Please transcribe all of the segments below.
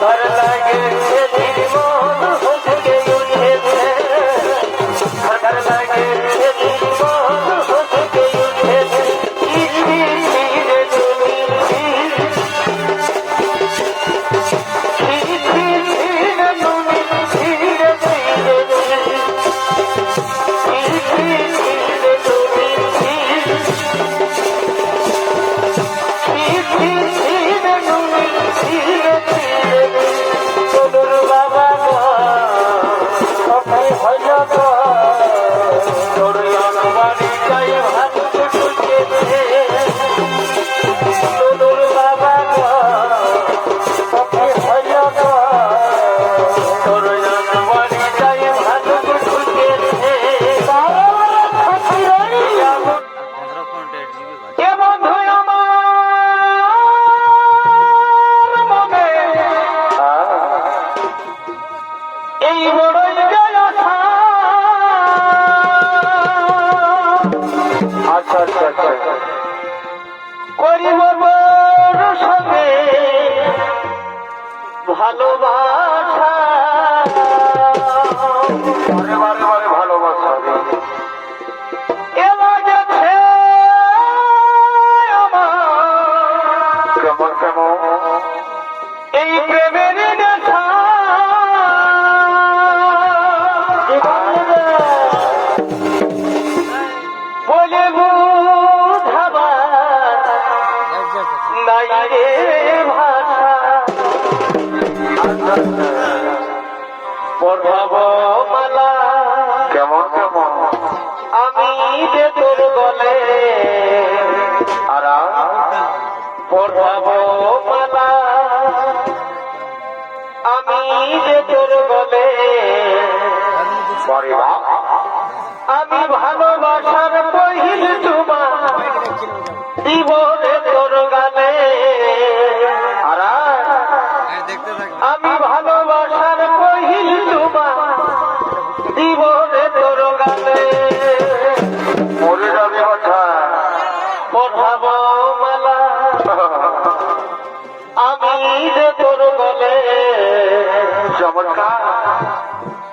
ধরল এই প্রেমের আমি ভালোবাসার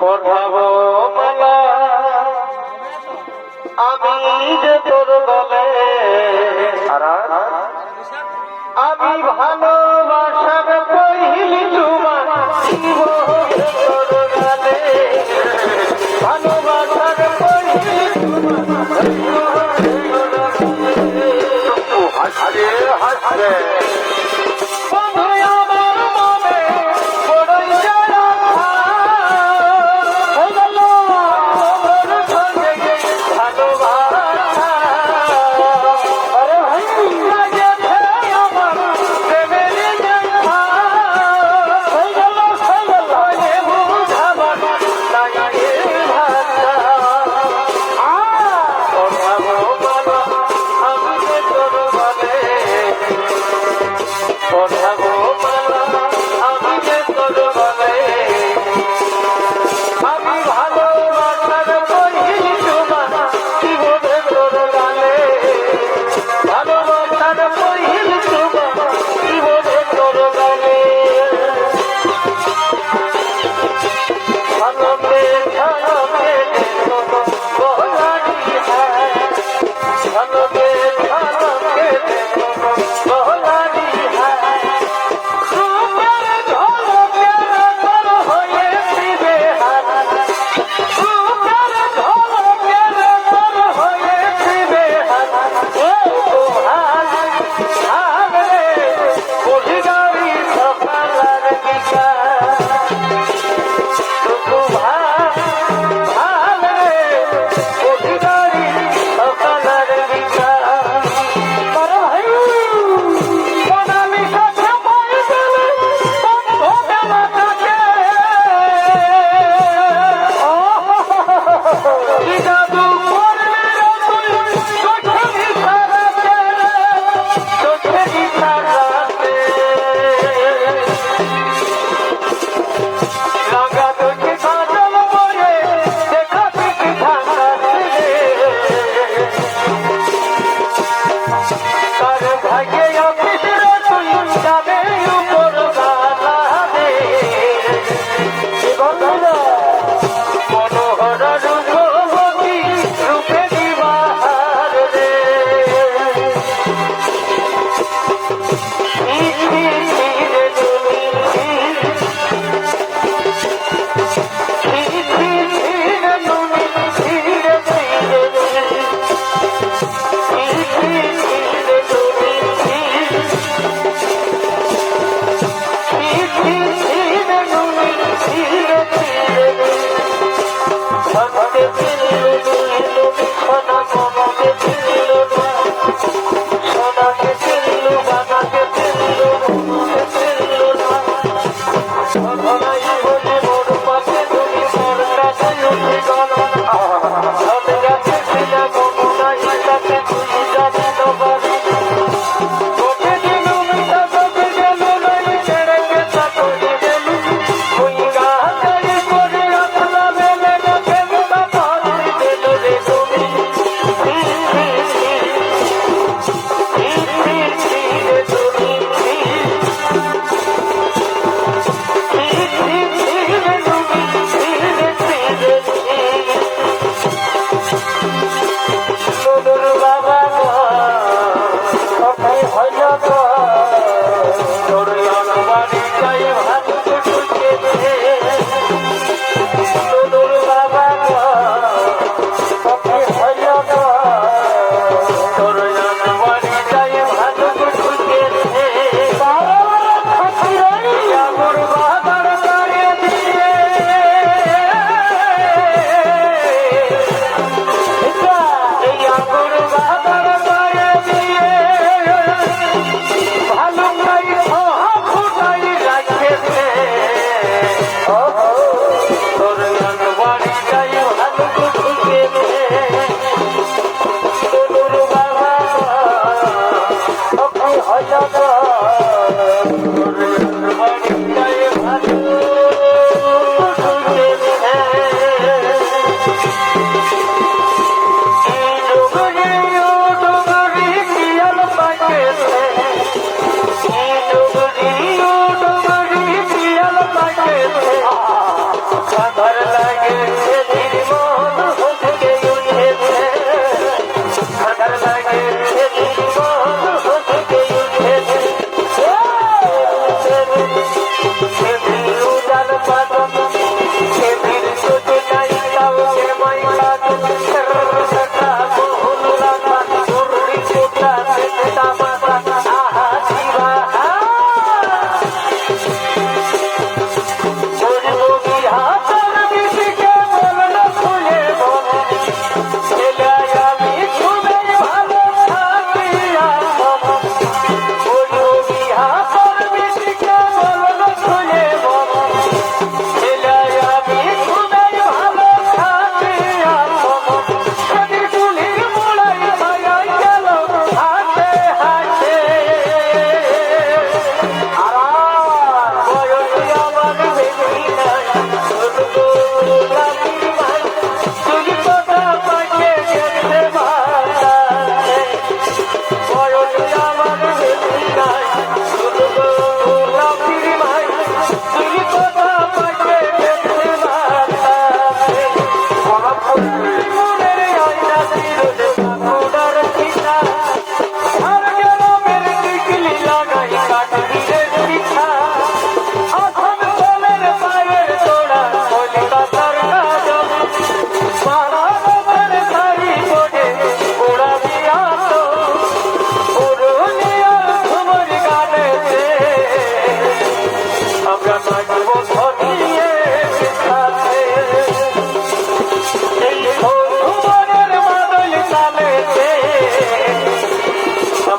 পঠাবো মালা আমি যে তোর বলে। আমি ভালোবাসার পহিলি তোমার শিব ভালোবাসার পহিলি তোমার হাসরে হাসরে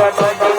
da da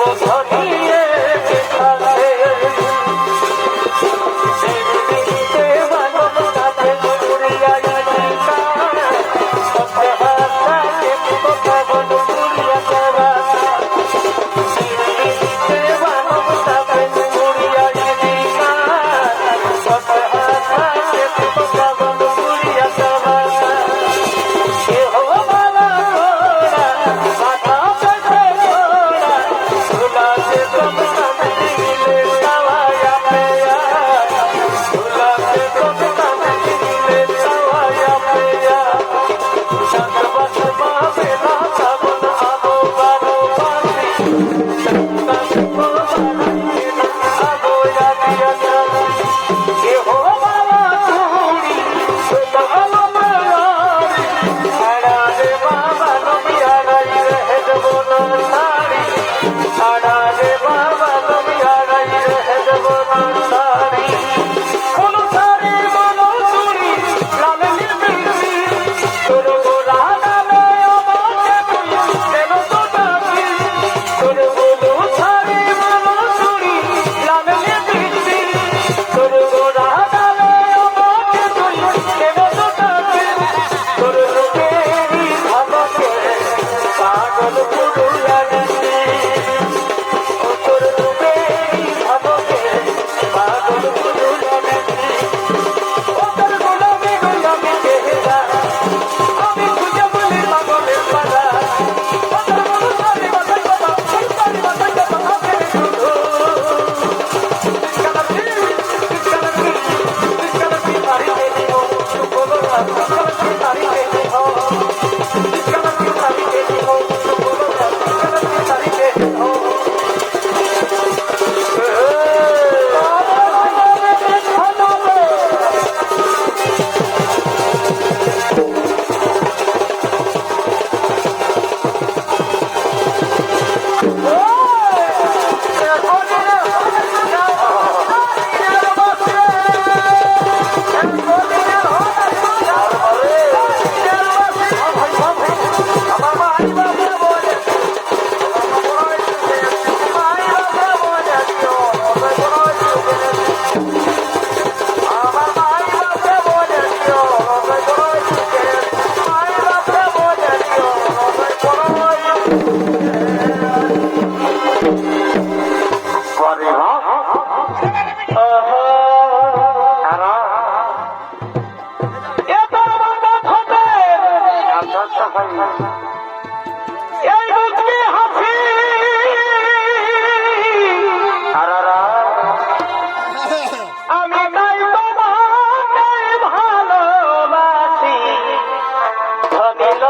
দিল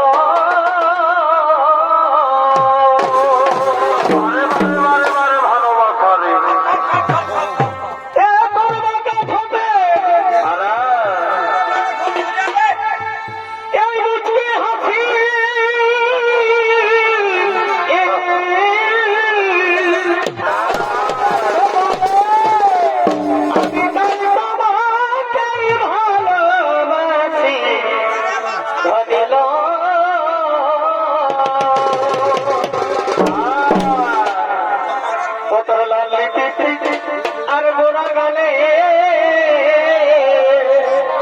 আর বোরা গানে।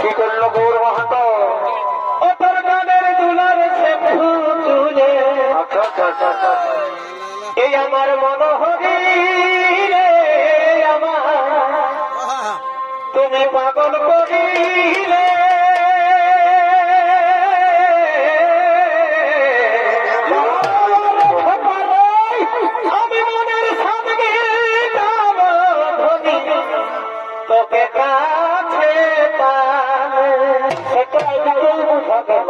কি গানের এই আমার মনোহরি আমার। তুমি পাগল করিলে। Allah.